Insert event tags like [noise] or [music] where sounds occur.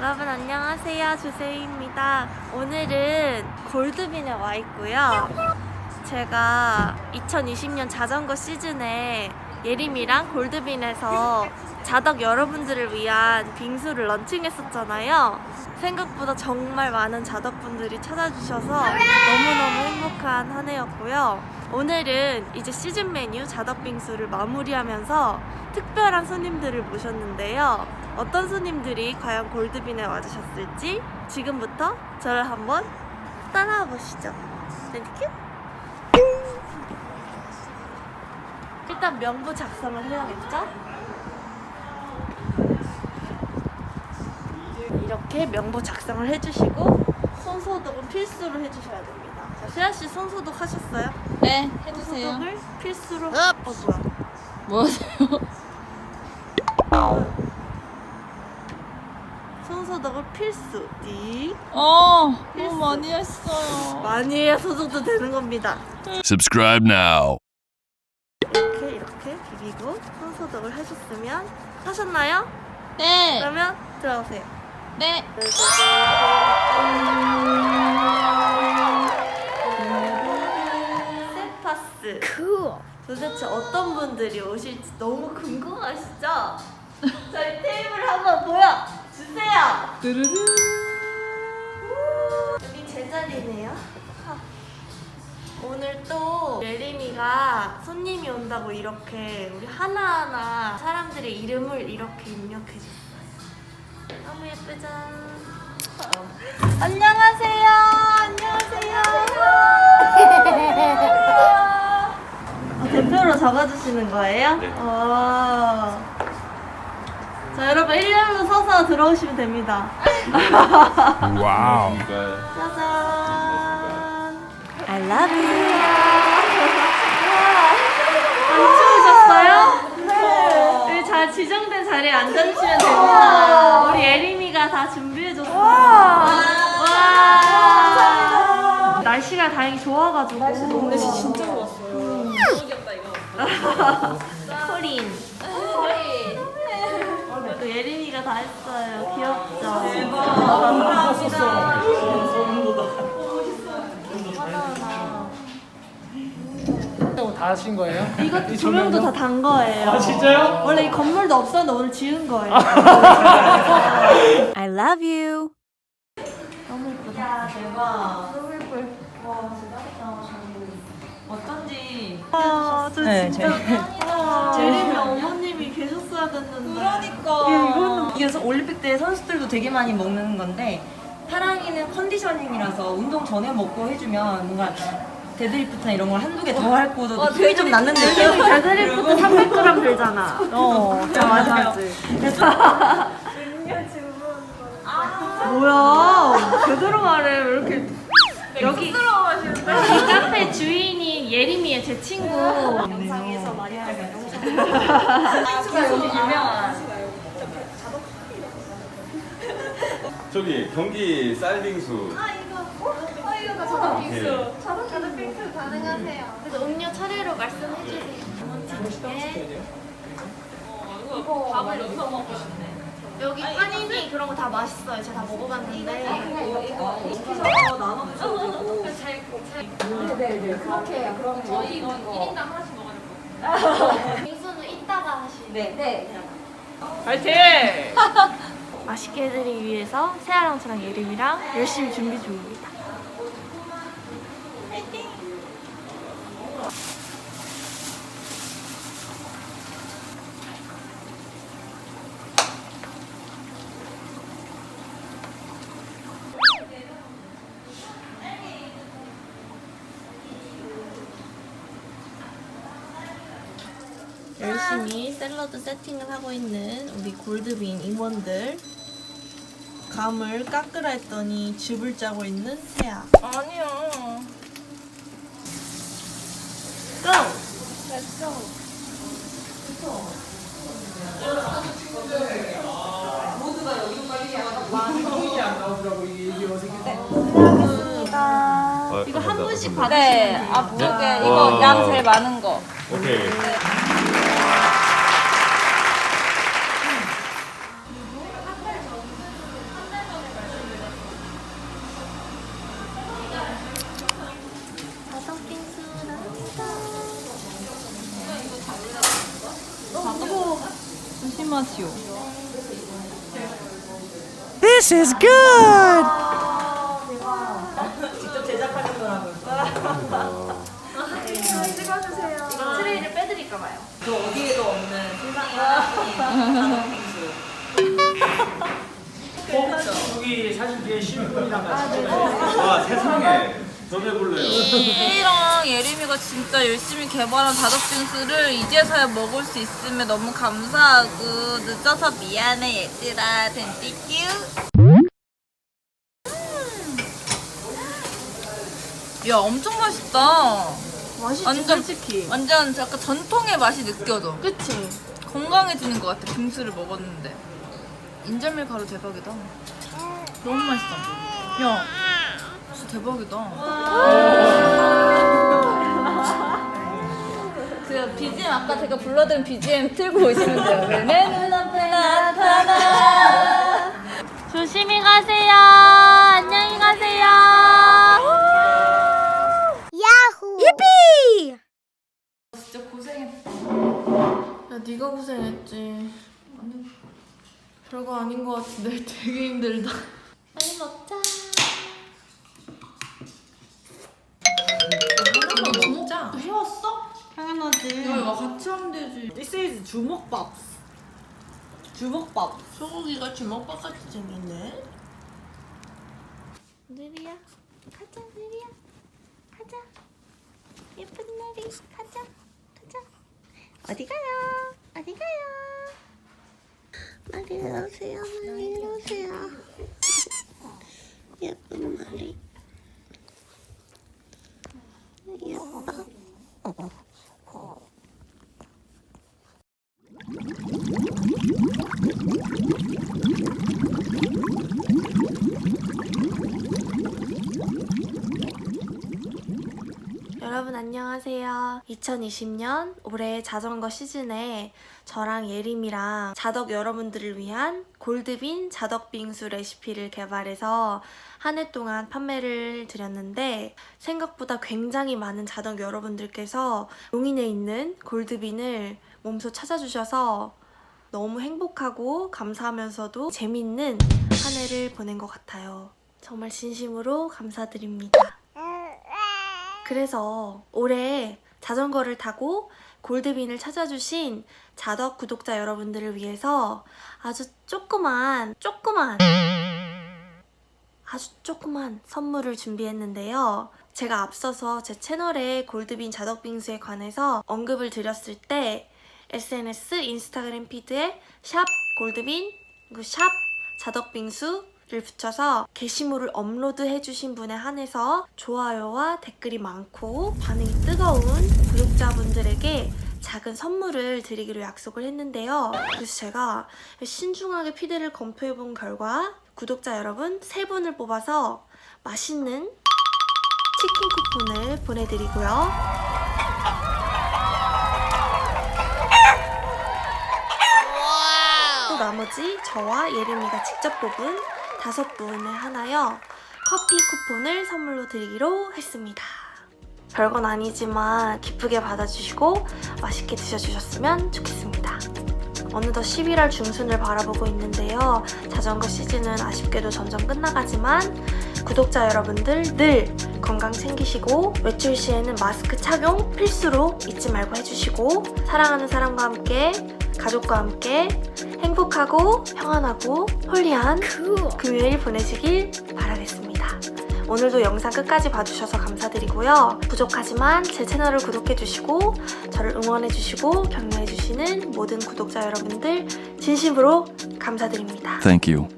여러분 안녕하세요. 주세희입니다. 오늘은 골드빈에 와 있고요. 제가 2020년 자전거 시즌에 예림이랑 골드빈에서 자덕 여러분들을 위한 빙수를 런칭했었잖아요. 생각보다 정말 많은 자덕분들이 찾아주셔서 너무너무 행복한 한 해였고요. 오늘은 이제 시즌 메뉴 자덕 빙수를 마무리하면서 특별한 손님들을 모셨는데요 어떤 손님들이 과연 골드빈에 와주셨을지 지금부터 저를 한번 따라와 보시죠. 땡큐. 일단 명부 작성을 해야겠죠? 이렇게 명부 작성을 해주시고 손소독은 필수로 해주셔야 됩니다. 자, 세아 씨 손소독 하셨어요? 네, 해주세요. 손소독을 필수로. 어 뭐야? 뭐 하세요? 손소독을 필수. 띠. 어, 필수. 너무 많이 했어요. 많이 해야 소독도 되는 겁니다. Subscribe now. 이렇게 이렇게 비비고 손소독을 해줬으면 하셨나요? 네, 그러면 들어오세요. 네. 세파스. 도대체 어떤 분들이 오실지 너무 궁금하시죠? 저희 테이블 한번 보여 주세요. 여기 제 자리네요. 하. 오늘 또 예림이가 손님이 온다고 이렇게 우리 하나하나 사람들의 이름을 이렇게 입력해줬어요. 너무 예쁘죠? 안녕하세요. 안녕하세요. 아, 대표로 적어주시는 거예요? 네. 어. 자, 여러분 일렬로 서서 들어오시면 됩니다. Wow. 짜잔. I love you. 안 추우셨어요? 네. 여기 잘 지정된 자리에 앉아주시면 됩니다. 우리 예림이가 다 준비해줬어요. 와. 날씨가 다행히 좋아가지고. 날씨 너무 날씨 진짜 좋았어요. 너무 귀엽다 이거. 코린. 또 예림이가 다 했어요. 귀엽죠? 다 하신 거예요? 이거 조명도 다 단 거예요. 아 진짜요? 원래 이 건물도 없었는데 오늘 지은 거예요. [laughs] I love you. 너무 예쁘다. 대박. 너무 예뻐요. 와, 진짜 어쩐지. 아, 저 네, 진짜 아, 제림이 어머님 이 계셨어야 됐는데. 그러니까. 이거는 이게 서- 올림픽 때 선수들도 되게 많이 먹는 건데 파랑이는 컨디셔닝이라서 운동 전에 먹고 해주면 뭔가 데드리프트나 이런 걸 한두 개 더 할 거도 힘이 좀 났는 느낌? 데드리프트 300g [laughs] 들잖아. [laughs] 어, 맞아, [laughs] 맞아. 뭐야? 제대로 말해. 왜 이렇게 여기 여기 카페 주인이 예림이의 제 친구. 영상에서 많이 하는 가 여기 유명한 저기 경기 쌀빙수 빙수 그래서 음료 차례로 말씀해 주세요. 네. 밥을 여기서 먹고 싶네. 여기 파니니 그런 거 다 맛있어요. 제가 다 먹어봤는데. 저희 이거 1인당 하나씩 빙수는 이따가 하시 네. 네. 파이팅! [laughs] 맛있게 해드리기 위해서 세아랑 저랑 예림이랑 열심히 준비 중입니다. 열심히 샐러드 세팅을 하고 있는 우리 골드빈 임원들 감을 깎으라 했더니 즙을 짜고 있는 세아 아니야. 고! 어, 이거 한. 분씩 감사합니다. 받으시면 네. 아, 무조건 네. 이거 와. 양 제일 많은 거. 오케이 맛이요. This is good! 직접 제작하는 거라고요. 트레이를 빼드릴까 봐요. 그 어디에도 없는 세상에 하나뿐인 여기 사진 뒤에 신분이랑 같이 와 세상에 저배 불러요. 이랑 예림이가 진짜 열심히 개발한 자덕빙수를 이제서야 먹을 수 있음에 너무 감사하고 늦어서 미안해 얘들아. 땡큐 야 엄청 맛있다. 맛있지 완전 솔직히. 완전 약간 전통의 맛이 느껴져. 그치? 건강해지는 것 같아 빙수를 먹었는데. 인절미 가루 대박이다. 너무 맛있다. 야 대박이다 그 BGM 아까 제가 불러드린 BGM 틀고 오시면 돼요 왜내 눈앞에 나타나 조심히 가세요. 안녕히 가세요. 진짜 고생했다 야, 네가 고생했지. 별거 아닌 것 같은데 [laughs] 되게 힘들다. 빨리 먹 이거 같이 하면 되지 This is 주먹밥. 주먹밥. 소고기가 주먹밥 같이 생겼네. 느리야, 가자 느리야, 가자. 예쁜 느리, 가자, 가자. 어디 가요? 어디 가요? 머리 오세요, 머리 오세요. 예쁜 머리. 예뻐. 여러분 안녕하세요. 2020년 올해 자전거 시즌에 저랑 예림이랑 자덕 여러분들을 위한 골드빈 자덕 빙수 레시피를 개발해서 한 해 동안 판매를 드렸는데 생각보다 굉장히 많은 자덕 여러분들께서 용인에 있는 골드빈을 몸소 찾아주셔서 너무 행복하고 감사하면서도 재밌는 한 해를 보낸 것 같아요. 정말 진심으로 감사드립니다. 그래서 올해 자전거를 타고 골드빈을 찾아주신 자덕 구독자 여러분들을 위해서 아주 조그만, 조그만, 아주 조그만 선물을 준비했는데요. 제가 앞서서 제 채널에 골드빈 자덕빙수에 관해서 언급을 드렸을 때 SNS, 인스타그램 피드에 샵 골드빈, 그리고 샵 자덕빙수 를 붙여서 게시물을 업로드해주신 분에 한해서 좋아요와 댓글이 많고 반응이 뜨거운 구독자분들에게 작은 선물을 드리기로 약속을 했는데요. 그래서 제가 신중하게 피드를 검토해본 결과 구독자 여러분 세 분을 뽑아서 맛있는 치킨 쿠폰을 보내드리고요. 또 나머지 저와 예림이가 직접 뽑은 다섯 분을 하나요 커피 쿠폰을 선물로 드리기로 했습니다. 별건 아니지만 기쁘게 받아주시고 맛있게 드셔주셨으면 좋겠습니다. 어느덧 11월 중순을 바라보고 있는데요. 자전거 시즌은 아쉽게도 점점 끝나가지만 구독자 여러분들 늘 건강 챙기시고 외출 시에는 마스크 착용 필수로 잊지 말고 해주시고 사랑하는 사람과 함께 가족과 함께 행복하고 평안하고 홀리한 금요일 보내시길 바라겠습니다. 오늘도 영상 끝까지 봐주셔서 감사드리고요. 부족하지만 제 채널을 구독해주시고 저를 응원해주시고 격려해주시는 모든 구독자 여러분들 진심으로 감사드립니다. Thank you.